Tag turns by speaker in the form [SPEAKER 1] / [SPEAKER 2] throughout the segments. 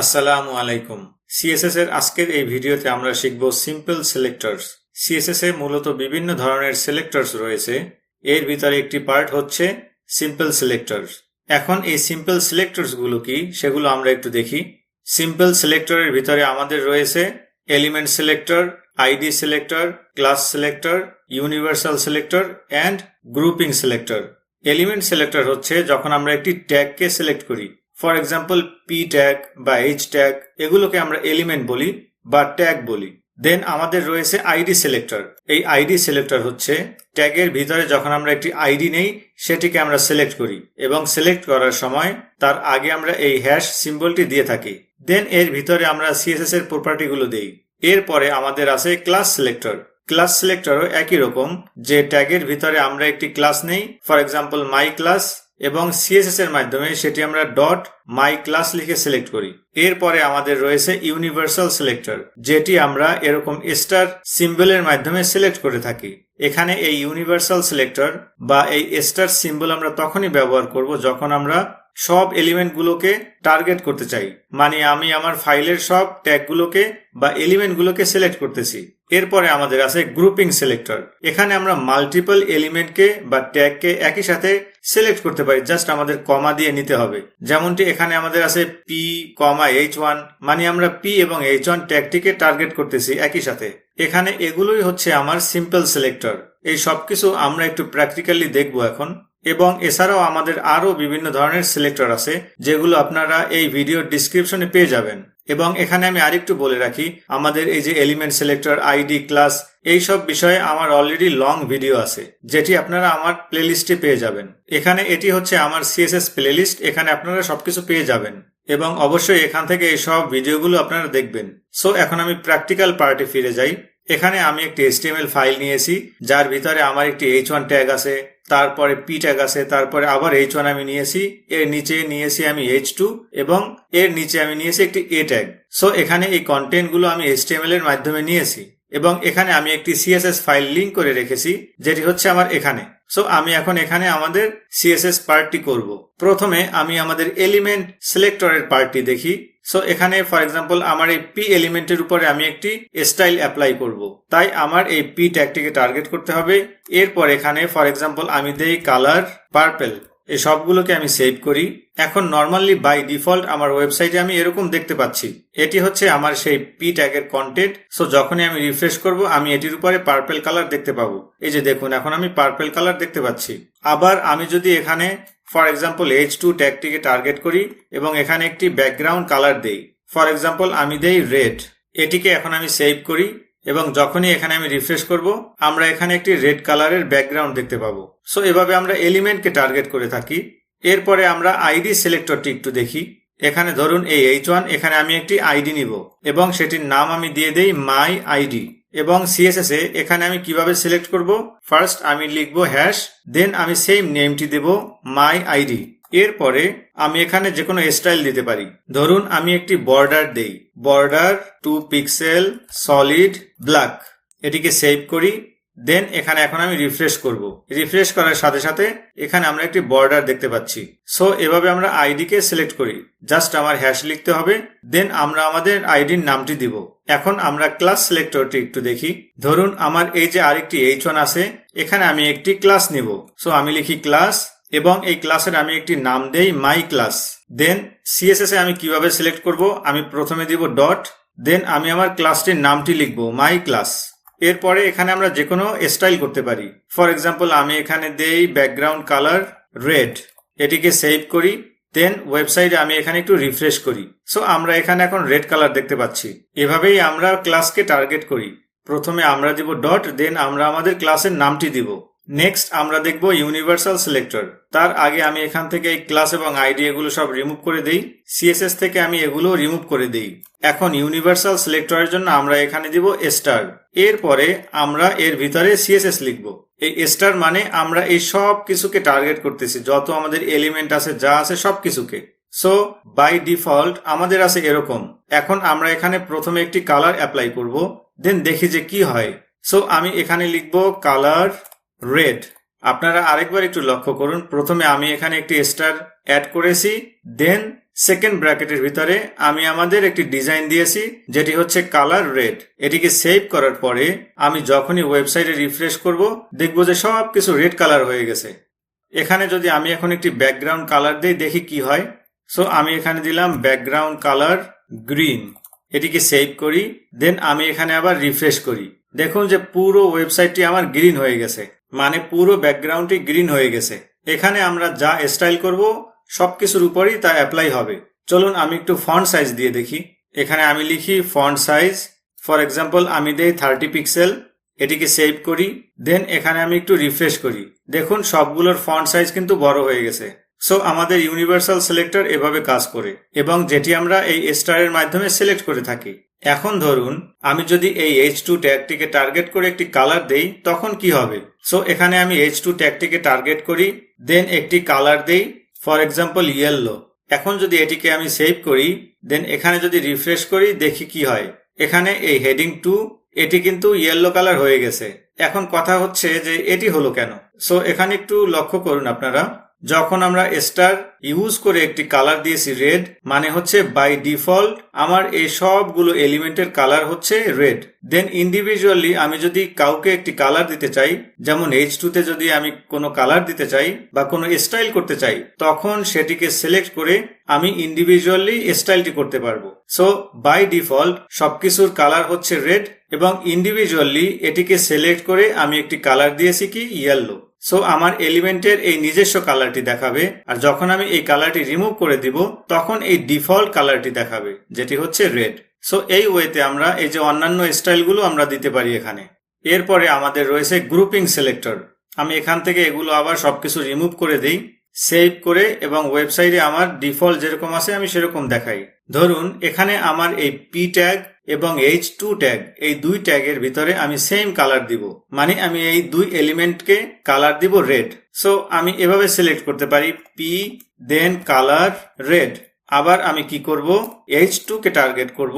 [SPEAKER 1] আসসালামু আলাইকুম। সিএসএস এর আজকের এই ভিডিওতে আমরা শিখব সিম্পল সিলেক্টরস সিএসএস এ মূলত বিভিন্ন ধরনের সিলেক্টরস রয়েছে। এর ভিতরে একটি পার্ট হচ্ছে সিম্পল সিলেক্টরস এখন এই সিম্পল সিলেক্টরসগুলো কি, সেগুলো আমরা একটু দেখি। সিম্পল সিলেক্টরের ভিতরে আমাদের রয়েছে element selector ID selector class selector universal selector and grouping selector element selector হচ্ছে যখন আমরা একটি ট্যাগকে সিলেক্ট করি। ফর এক্সাম্পল পি ট্যাগ বা এইচ ট্যাগ এগুলোকে আমরা এলিমেন্ট বলি বা ট্যাগ বলি। দেন আমাদের রয়েছে আইডি সিলেক্টর এই আইডি সিলেক্টর হচ্ছে ট্যাগের ভিতরে যখন আমরা একটি আইডি নেই, সেটিকে আমরা সিলেক্ট করি এবং সিলেক্ট করার সময় তার আগে আমরা এই হ্যাশ সিম্বলটি দিয়ে থাকি। দেন এর ভিতরে আমরা সিএসএস এর প্রপার্টিগুলো দেই। এরপরে আমাদের আছে ক্লাস সিলেক্টর ক্লাস সিলেক্টরও একই রকম, যে ট্যাগের ভিতরে আমরা একটি ক্লাস নেই। ফর এক্সাম্পল মাই ক্লাস এবং সিএসএস এর মাধ্যমে সেটি আমরা ডট মাই ক্লাস লিখে সিলেক্ট করি। এরপরে আমাদের রয়েছে ইউনিভার্সাল সিলেক্টর যেটি আমরা এরকম স্টার সিম্বলের মাধ্যমে সিলেক্ট করে থাকি। এখানে এই ইউনিভার্সাল সিলেক্টর বা এই স্টার সিম্বল আমরা তখনই ব্যবহার করব যখন আমরা সব এলিমেন্টগুলোকে টার্গেট করতে চাই। মানে আমি আমার ফাইলের সব ট্যাগগুলোকে বা এলিমেন্টগুলোকে সিলেক্ট করতেছি। এরপরে আমাদের আছে গ্রুপিং সিলেক্টর এখানে আমরা মাল্টিপল এলিমেন্টকে বা ট্যাগকে একই সাথে সিলেক্ট করতে পারি জাস্ট আমাদের কমা দিয়ে নিতে হবে। যেমনটি এখানে আমাদের আছে পি কমা এইচ ওয়ান মানে আমরা পি এবং এইচ ওয়ান ট্যাগটিকে টার্গেট করতেছি একই সাথে। এখানে এগুলোই হচ্ছে আমার সিম্পল সিলেক্টর এই সবকিছু আমরা একটু প্র্যাকটিক্যালি দেখব এখন। এবং এছাড়াও আমাদের আরও বিভিন্ন ধরনের সিলেক্টর আছে, যেগুলো আপনারা এই ভিডিওর ডিসক্রিপশনে পেয়ে যাবেন। এবং এখানে আমি আরেকটু বলে রাখি, আমাদের এই যে এলিমেন্ট সিলেক্টর আইডি ক্লাস এই সব বিষয়ে আমার অলরেডি লং ভিডিও আছে, যেটি আপনারা আমার প্লেলিস্টে পেয়ে যাবেন। এখানে এটি হচ্ছে আমার সিএসএস প্লেলিস্ট এখানে আপনারা সবকিছু পেয়ে যাবেন। এবং অবশ্যই এখান থেকে এই সব ভিডিওগুলো আপনারা দেখবেন। সো এখন আমি প্র্যাকটিক্যাল পার্টে ফিরে যাই। এখানে আমি একটি এইচটিএমএল ফাইল নিয়েছি, যার ভিতরে আমার একটি এইচ ওয়ান ট্যাগ আছে তারপরে পি ট্যাগ আছে তারপরে আবার এইচ ওয়ান আমি নিয়েছি, এর নিচে নিয়েছি আমি এইচ টু এবং এর নিচে আমি নিয়েছি একটি এ ট্যাগ সো এখানে এই কন্টেন্টগুলো আমি এইচটিএমএল এর মাধ্যমে নিয়েছি এবং এখানে আমি একটি সিএসএস ফাইল লিঙ্ক করে রেখেছি, যেটি হচ্ছে আমার এখানে। সো আমি এখন এখানে আমাদের সিএসএস পার্টটি করব। প্রথমে আমি আমাদের এলিমেন্ট সিলেক্টরের পার্টটি দেখি। সো এখানে ফর এক্সাম্পল আমার এই পি এলিমেন্টের উপরে আমি একটি স্টাইল অ্যাপ্লাই করব। তাই আমার এই পি ট্যাগটিকে টার্গেট করতে হবে। এরপর এখানে ফর এক্সাম্পল আমি দেই কালার পার্পেল এই সবগুলোকে আমি সেভ করি। এখন নর্মালি বাই ডিফল্ট আমার ওয়েবসাইটে আমি এরকম দেখতে পাচ্ছি। এটি হচ্ছে আমার সেই পি ট্যাগের কন্টেন্ট সো যখনই আমি রিফ্রেশ করব, আমি এটির উপরে পার্পেল কালার দেখতে পাবো। এই যে দেখুন, এখন আমি পার্পেল কালার দেখতে পাচ্ছি। আবার আমি যদি এখানে ফর এক্সাম্পল এইচ টু ট্যাগটিকে টার্গেট করি এবং এখানে একটি ব্যাকগ্রাউন্ড কালার দেই। ফর এক্সাম্পল আমি দেই রেড এটিকে এখন আমি সেভ করি এবং যখনই এখানে আমি রিফ্রেশ করব, আমরা এখানে একটি রেড কালারের ব্যাকগ্রাউন্ড দেখতে পাবো। সো এভাবে আমরা এলিমেন্টকে টার্গেট করে থাকি। এরপরে আমরা আইডি সিলেক্টরটি একটু দেখি। এখানে ধরুন এই এইচ ওয়ান এখানে আমি একটি আইডি নিব এবং সেটির নাম আমি দিয়ে দেই মাই আইডি এবং সিএসএস এ এখানে আমি কীভাবে সিলেক্ট করব? ফার্স্ট আমি লিখব হ্যাশ দেন আমি সেম নেমটি দেব মাই আইডি এরপরে আমি এখানে যে কোনো স্টাইল দিতে পারি। ধরুন আমি একটি বর্ডার দেই। Border two pixel solid black এটিকে সেভ করি। দেন এখানে এখন আমি রিফ্রেশ করব। রিফ্রেশ করার সাথে সাথে এখানে আমরা একটি বর্ডার দেখতে পাচ্ছি। সো এভাবে আমরা আইডিকে সিলেক্ট করি। জাস্ট আমার হ্যাশ লিখতে হবে। দেন আমরা আমাদের আইডির নামটি দিব। এখন আমরা ক্লাস সিলেক্টরটি একটু দেখি। ধরুন আমার এই যে আরেকটি এইচ ওয়ান আছে, এখানে আমি একটি ক্লাস নিব। সো আমি লিখি ক্লাস এবং এই ক্লাসের আমি একটি নাম দেই মাই ক্লাস দেন সিএসএস এ আমি কীভাবে সিলেক্ট করব? আমি প্রথমে দিব ডট দেন আমি আমার ক্লাসটির নামটি লিখব মাই ক্লাস এরপরে এখানে আমরা যে কোনো স্টাইল করতে পারি। ফর এক্সাম্পল আমি এখানে দেই ব্যাকগ্রাউন্ড কালার রেড এটিকে সেভ করি। দেন ওয়েবসাইটে আমি এখানে একটু রিফ্রেশ করি। সো আমরা এখানে এখন রেড কালার দেখতে পাচ্ছি। এভাবেই আমরা ক্লাসকে টার্গেট করি। প্রথমে আমরা দিব ডট দেন আমরা আমাদের ক্লাসের নামটি দিব। নেক্সট আমরা দেখব ইউনিভার্সাল সিলেক্টর তার আগে আমি এখান থেকে এই ক্লাস এবং আইডি এগুলো সব রিমুভ করে দেই। সিএসএস থেকে আমি এগুলো রিমুভ করে দেই। এখন ইউনিভার্সাল সিলেক্টরের জন্য আমরা এখানে দিব স্টার এরপরে আমরা এর ভিতরে সিএসএস লিখব। এই স্টার মানে আমরা এই সব কিছুকে টার্গেট করতেছি, যত আমাদের এলিমেন্ট আছে, যা আছে সব কিছুকে। সো বাই ডিফল্ট আমাদের আছে এরকম। এখন আমরা এখানে প্রথমে একটি কালার অ্যাপ্লাই করব দেন দেখি যে কি হয়। সো আমি এখানে লিখব কালার রেড আপনারা আরেকবার একটু লক্ষ্য করুন। প্রথমে আমি এখানে একটি স্টার অ্যাড করেছি দেন সেকেন্ড ব্র্যাকেটের ভিতরে আমি আমাদের একটি ডিজাইন দিয়েছি, যেটি হচ্ছে কালার রেড এটিকে সেভ করার পরে আমি যখনই ওয়েবসাইটে রিফ্রেশ করব, দেখব যে সব কিছু রেড কালার হয়ে গেছে। এখানে যদি আমি এখন একটি ব্যাকগ্রাউন্ড কালার দিই, দেখি কি হয়। সো আমি এখানে দিলাম ব্যাকগ্রাউন্ড কালার গ্রিন এটিকে সেভ করি দেন আমি এখানে আবার রিফ্রেশ করি। দেখুন যে পুরো ওয়েবসাইটটি আমার গ্রিন হয়ে গেছে। মানে পুরো ব্যাকগ্রাউন্ডটি গ্রিন হয়ে গেছে। এখানে আমরা যা স্টাইল করব সব কিছুর উপরই তা অ্যাপ্লাই হবে। চলুন আমি একটু ফন্ট সাইজ দিয়ে দেখি। এখানে আমি লিখি ফন্ট সাইজ ফর এক্সাম্পল আমি দেই থার্টি পিক্সেল এটিকে সেভ করি দেন এখানে আমি একটু রিফ্রেশ করি। দেখুন, সবগুলোর ফন্ট সাইজ কিন্তু বড় হয়ে গেছে। সো আমাদের ইউনিভার্সাল সিলেক্টর এভাবে কাজ করে, এবং যেটি আমরা এই স্টারের মাধ্যমে সিলেক্ট করে থাকি। এখন ধরুন, আমি যদি এই এইচ টু ট্যাগটিকে টার্গেট করে একটি কালার দেই, তখন কি হবে? সো এখানে আমি এইচ টু ট্যাগটিকে টার্গেট করি দেন একটি কালার দেই ফর এক্সাম্পল ইয়েলো এখন যদি এটিকে আমি সেভ করি দেন এখানে যদি রিফ্রেশ করি, দেখি কি হয়। এখানে এই হেডিং টু এটি কিন্তু ইয়েলো কালার হয়ে গেছে। এখন কথা হচ্ছে যে এটি হলো কেন? সো এখানে একটু লক্ষ্য করুন আপনারা। যখন আমরা স্টার ইউজ করে একটি কালার দিয়েছি রেড মানে হচ্ছে বাই ডিফল্ট আমার এই সবগুলো এলিমেন্টের কালার হচ্ছে রেড দেন ইন্ডিভিজুয়ালি আমি যদি কাউকে একটি কালার দিতে চাই, যেমন এইচ টুতে যদি আমি কোনো কালার দিতে চাই বা কোনো স্টাইল করতে চাই, তখন সেটিকে সিলেক্ট করে আমি ইন্ডিভিজুয়ালি স্টাইলটি করতে পারব। সো বাই ডিফল্ট সবকিছুর কালার হচ্ছে রেড এবং ইন্ডিভিজুয়ালি এটিকে সিলেক্ট করে আমি একটি কালার দিয়েছি কি ইয়েলো সো আমার এলিমেন্টের এই নিজস্ব কালারটি দেখাবে, আর যখন আমি এই কালারটি রিমুভ করে দিব, তখন এই ডিফল্ট কালারটি দেখাবে, যেটি হচ্ছে রেড সো এই ওয়েতে আমরা এই যে অন্যান্য স্টাইলগুলো আমরা দিতে পারি এখানে। এরপরে আমাদের রয়েছে গ্রুপিং সিলেক্টর আমি এখান থেকে এগুলো আবার সবকিছু রিমুভ করে দিই সেভ করে এবং ওয়েবসাইটে আমার ডিফল্ট যেরকম আছে আমি সেরকম দেখাই। ধরুন, এখানে আমার এই পি ট্যাগ এবং এইচ টু ট্যাগ এই দুই ট্যাগের ভিতরে আমি সেম কালার দিব। মানে আমি এই দুই এলিমেন্টকে কালার দিব রেড সো আমি এভাবে সিলেক্ট করতে পারি পি দেন কালার রেড আবার আমি কি করব? এইচ টু কে টার্গেট করব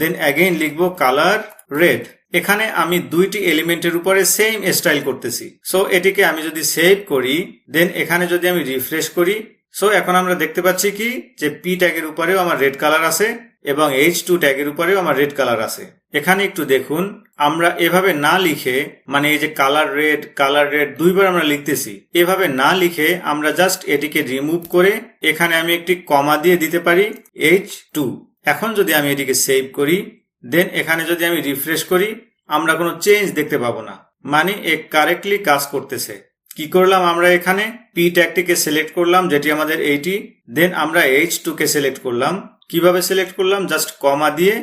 [SPEAKER 1] দেন অ্যাগেইন লিখব কালার রেড এখানে আমি দুইটি এলিমেন্টের উপরে সেম স্টাইল করতেছি। সো এটিকে আমি যদি সেভ করি দেন এখানে যদি আমি রিফ্রেশ করি সো এখন আমরা দেখতে পাচ্ছি কি? যে পি ট্যাগের উপরেও আমার রেড কালার আছে এবং এইচ টু ট্যাগের উপরেও আমার রেড কালার আছে। এখানে একটু দেখুন, আমরা এভাবে না লিখে মানে এই যে কালার রেড কালার রেড দুইবার আমরা লিখতেছি, এভাবে না লিখে আমরা জাস্ট এটিকে রিমুভ করে এখানে আমি একটি কমা দিয়ে দিতে পারি এইচ টু এখন যদি আমি এটিকে সেভ করি দেন এখানে যদি আমি রিফ্রেশ করি, আমরা কোনো চেঞ্জ দেখতে পাবো না। মানে এ কারেক্টলি কাজ করতেছে। কি করলাম আমরা এখানে? পি ট্যাগটিকে সিলেক্ট করলাম, যেটি আমাদের এইটি দেন আমরা এইচ টু কে সিলেক্ট করলাম। কীভাবে সিলেক্ট করলাম? জাস্ট কমা দিয়ে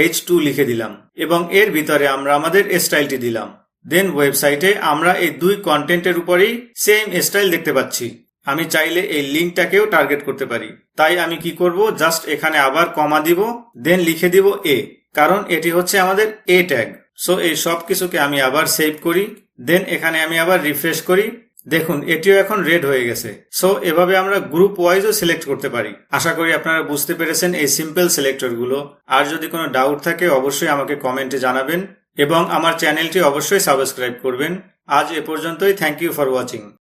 [SPEAKER 1] এইচ টু লিখে দিলাম। এবং এর ভিতরে আমরা আমাদের স্টাইলটি দিলাম। দেন ওয়েবসাইটে আমরা এই দুই কন্টেন্টের উপরেই সেম স্টাইল দেখতে পাচ্ছি। আমি চাইলে এই লিঙ্কটাকেও টার্গেট করতে পারি। তাই আমি কি করব? জাস্ট এখানে আবার কমা দিব দেন লিখে দিব এ কারণ এটি হচ্ছে আমাদের এ ট্যাগ সো এই সব কিছুকে আমি আবার সেভ করি। দেন এখানে আমি আবার রিফ্রেশ করি। দেখুন, এটিও এখন রেড হয়ে গেছে। সো এভাবে আমরা গ্রুপ ওয়াইজও সিলেক্ট করতে পারি। আশা করি আপনারা বুঝতে পেরেছেন এই সিম্পল সিলেক্টরগুলো আর যদি কোনো ডাউট থাকে, অবশ্যই আমাকে কমেন্টে জানাবেন। এবং আমার চ্যানেলটি অবশ্যই সাবস্ক্রাইব করবেন। আজ এ পর্যন্তই। Thank you for watching